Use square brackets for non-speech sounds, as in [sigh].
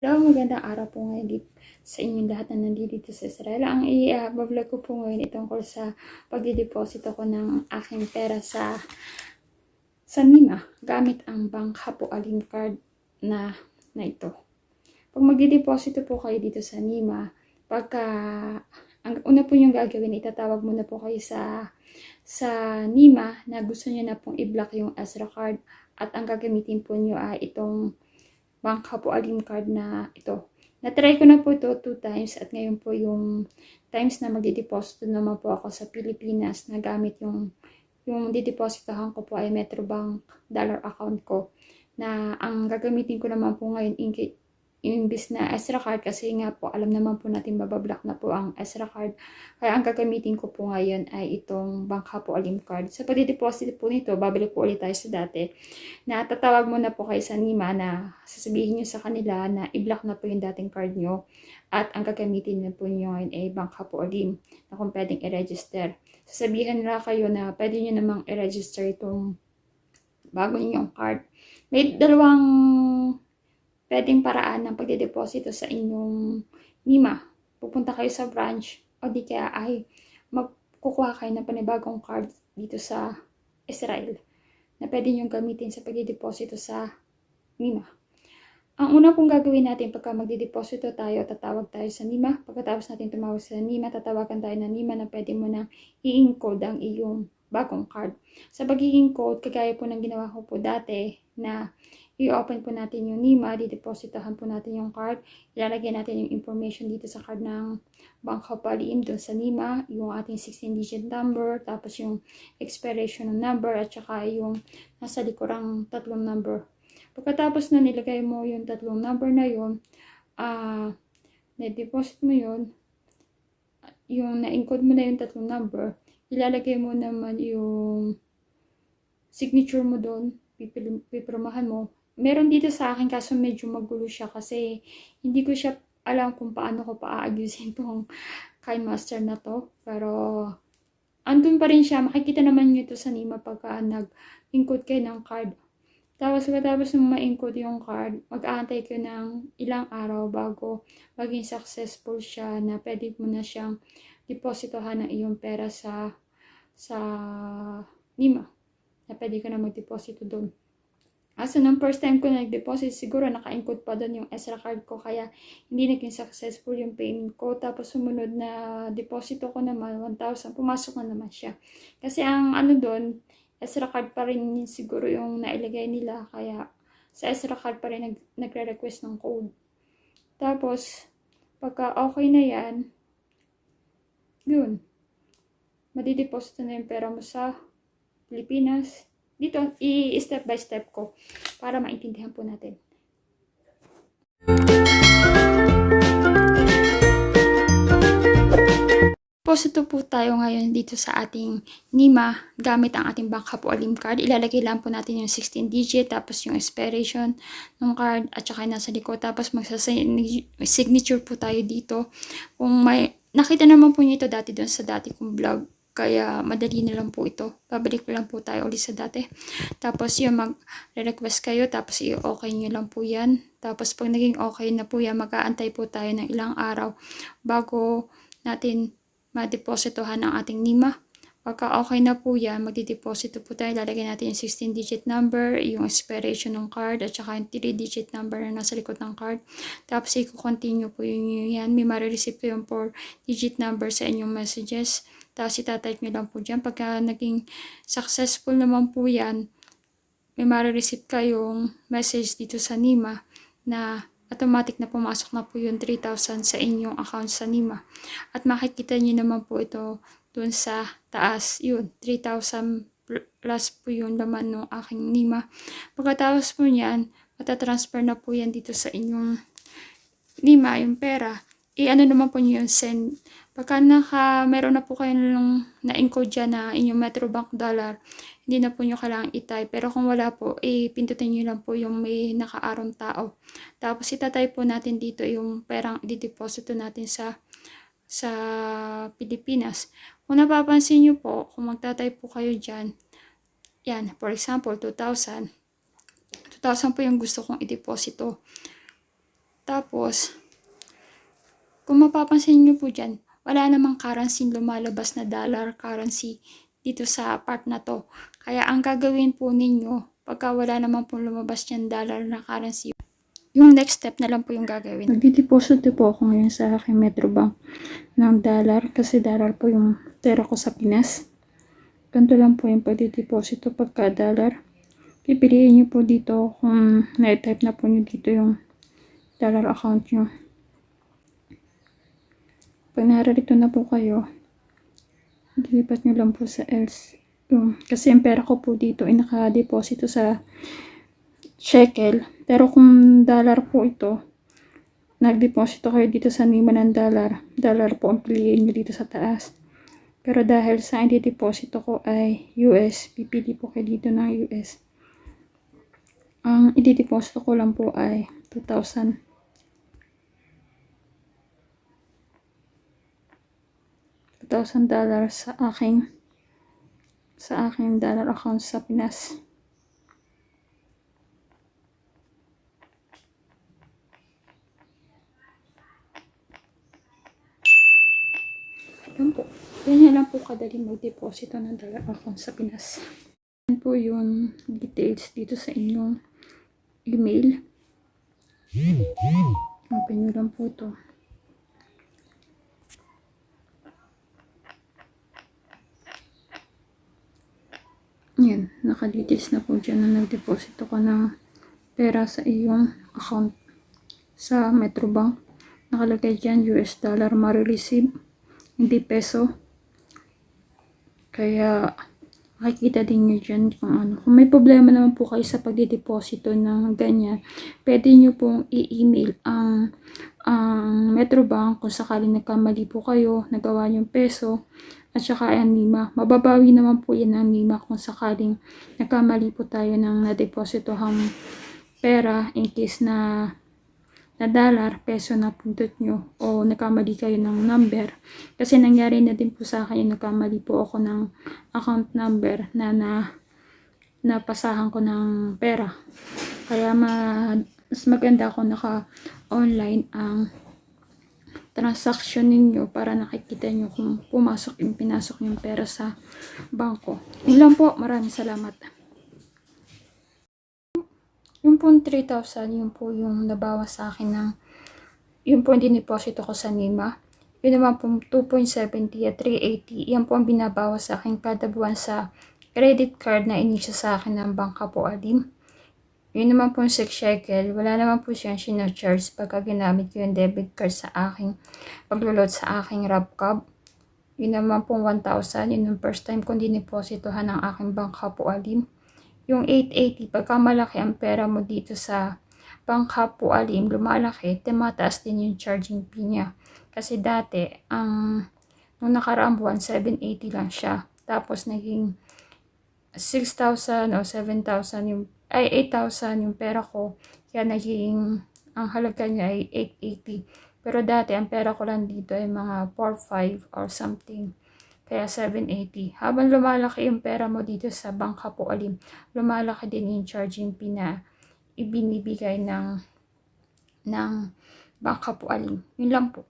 Hello, magandang araw po ngayon sa inyong lahat na nandito sa Israel. Ang i-vlog ko po ngayon itungkol sa pagdideposito ko ng aking pera sa sa Nima gamit ang Bank Hapo Alim card na, na ito. Pag magdideposito po kayo dito sa Nima, pagka ang una po yung gagawin, itatawag muna po kayo sa sa Nima na gusto niyo na pong i-block yung Ezra card at ang gagamitin po niyo ay itong Bank po Alim card na ito. Na-try ko na po ito two times at ngayon po yung times na magdideposito naman po ako sa Pilipinas na gamit yung yung didepositohan ko po ay Metrobank dollar account ko na ang gagamitin ko naman po ngayon in, imbis na Ezra card kasi nga po alam naman po natin babablock na po ang Ezra card. Kaya ang gagamitin ko po ngayon ay itong Bangka po Alim card. Sa pagdideposit po nito, babalik po ulit tayo sa dati. Na tatawag mo na po kayo sa Nima na sasabihin nyo sa kanila na i-block na po yung dating card nyo. At ang gagamitin na po nyo ngayon ay Bangka po Alim na kung pwedeng i-register. Sasabihin nila kayo na pwede nyo namang i-register itong bago ninyong card. May dalawang pwedeng paraan ng pagdedeposito sa inyong NIMA. Pupunta kayo sa branch o di kaya ay magkukuha kayo ng panibagong card dito sa Israel na pwede nyo gamitin sa pagdedeposito sa NIMA. Ang una pong gagawin natin pagka magdideposito tayo, tatawag tayo sa NIMA. Pagkatapos natin tumawag sa NIMA, tatawagan tayo ng NIMA na pwede mo na i-encode ang iyong bagong card. Sa pagiging code, kagaya po ng ginawa ko po dati na i-open po natin yung NIMA, didepositahan po natin yung card, ilalagay natin yung information dito sa card ng Bangka Palim doon sa NIMA, yung ating 16-digit number, tapos yung expiration number, at saka yung nasa likurang tatlong number. Pagkatapos na nilagay mo yung tatlong number na yun, uh, na-deposit mo yun, yung na-encode mo na yung tatlong number, ilalagay mo naman yung signature mo doon, pipirmahan mo, meron dito sa akin kaso medyo magulo siya kasi hindi ko siya alam kung paano ko pa-aayusin [laughs] tong Kind Master na to. Pero andun pa rin siya. Makikita naman nyo ito sa Nima pagka nag-encode kayo ng card. Tapos pagkatapos nung ma-encode yung card, mag-aantay ko ng ilang araw bago maging successful siya na pwede mo na siyang depositohan ng iyong pera sa sa Nima. Na pwede ka na mag-deposito doon. Kaso nung first time ko nag-deposit, siguro naka-encode pa doon yung Ezra card ko. Kaya hindi naging successful yung payment ko. Tapos sumunod na deposito ko naman, 1,000. Pumasok na naman siya. Kasi ang ano doon, Ezra card pa rin siguro yung nailagay nila. Kaya sa Ezra card pa rin nag nagre-request ng code. Tapos, pagka okay na yan, yun. Madideposit na yung pera mo sa Pilipinas dito, i-step by step ko para maintindihan po natin. Posito po tayo ngayon dito sa ating NIMA gamit ang ating bank po alim card. Ilalagay lang po natin yung 16 digit tapos yung expiration ng card at saka nasa likod. Tapos magsa-signature po tayo dito. Kung may nakita naman po niyo ito dati doon sa dati kong vlog kaya, madali na lang po ito. Babalik lang po tayo ulit sa dati. Tapos, yung mag-request kayo, tapos i-okay nyo lang po yan. Tapos, pag naging okay na po yan, mag-aantay po tayo ng ilang araw bago natin ma-depositohan ang ating NIMA. Pagka okay na po yan, magdideposito po tayo. Lalagay natin yung 16-digit number, yung expiration ng card, at saka yung 3-digit number na nasa likod ng card. Tapos, i-continue po yun yan. May marireceive po yung 4-digit number sa inyong messages. Tapos itatype nyo lang po dyan. Pagka naging successful naman po yan, may marireceive kayong message dito sa NIMA na automatic na pumasok na po yung 3,000 sa inyong account sa NIMA. At makikita nyo naman po ito dun sa taas. Yun, 3,000 plus po yung laman ng aking NIMA. Pagkatapos po niyan, matatransfer na po yan dito sa inyong NIMA, yung pera. I-ano naman po nyo yung send Pagka naka, meron na po kayo nung na-encode dyan na inyong Metrobank dollar, hindi na po nyo kailangan i-type. Pero kung wala po, eh, pindutin nyo lang po yung may nakaarong tao. Tapos itatype po natin dito yung perang i-deposito natin sa sa Pilipinas. Kung napapansin nyo po, kung magta-type po kayo dyan, yan, for example, 2,000. 2,000 po yung gusto kong i-deposito. Tapos, kung mapapansin nyo po dyan, wala namang currency lumalabas na dollar currency dito sa part na to. Kaya ang gagawin po ninyo, pagka wala naman po lumabas dyan dollar na currency, yung next step na lang po yung gagawin. Nagdideposit po ako ngayon sa aking Metrobank ng dollar kasi dollar po yung pera ko sa Pinas. Ganito lang po yung pagdideposito pagka dollar. Pipiliin nyo po dito kung na-type na po nyo dito yung dollar account nyo. Pag narito na po kayo, dilipat nyo lang po sa else. Yung, kasi yung pera ko po dito ay nakadeposito sa shekel. Pero kung dollar po ito, nagdeposito kayo dito sa Nima ng dollar. Dollar po ang piliin nyo dito sa taas. Pero dahil sa hindi deposito ko ay US, pipili po kayo dito ng US. Ang i-deposito ko lang po ay 2,000. 2,000 dollars sa aking sa aking dollar account sa Pinas. Yan po. Ganyan lang po kadali mag-deposito ng dollar account sa Pinas. Yan po yung details dito sa inyong email. Open nyo lang po ito. Yan, nakadetails na po dyan na nagdeposito ka ng pera sa iyong account sa Metrobank. Nakalagay dyan US dollar marireceive, hindi peso. Kaya makikita din nyo dyan kung ano. Kung may problema naman po kayo sa pagdideposito ng ganyan, pwede nyo pong i-email ang ang Metrobank kung sakaling nagkamali po kayo, nagawa yung peso, at saka ang NIMA. Mababawi naman po yan ang NIMA kung sakaling nagkamali po tayo ng nadepositohang pera in case na na dollar, peso na pundot nyo o nagkamali kayo ng number. Kasi nangyari na din po sa akin yung nagkamali po ako ng account number na na napasahan ko ng pera. Kaya ma, mas maganda ako naka-online ang transaction ninyo para nakikita nyo kung pumasok yung pinasok yung pera sa bangko. Yun lang po. Maraming salamat. Yung po 3,000, yun po yung nabawas sa akin ng yun po yung diniposito ko sa Nima. Yun naman po 2.70 at 380. Yan po ang binabawas sa akin kada buwan sa credit card na inisya sa akin ng bangka po adim. Yun naman po 6 shekel. Wala naman po siyang sinacharge pagka ginamit ko yung debit card sa aking paglo-load sa aking Rabcab. Yun naman po 1,000. Yun yung first time kong dinipositohan ng aking bangka po alim. Yung 880, pagka malaki ang pera mo dito sa bangka po alim, lumalaki, temataas din yung charging fee niya. Kasi dati, ang nung nakaraang buwan, 780 lang siya. Tapos naging 6,000 o 7,000 yung, ay 8,000 yung pera ko. Kaya naging, ang halaga niya ay 880. Pero dati, ang pera ko lang dito ay mga 4,500 or something. Kaya 780. Habang lumalaki yung pera mo dito sa bangka po alim, lumalaki din yung charging fee na ibinibigay ng ng bangka po alim. Yun lang po.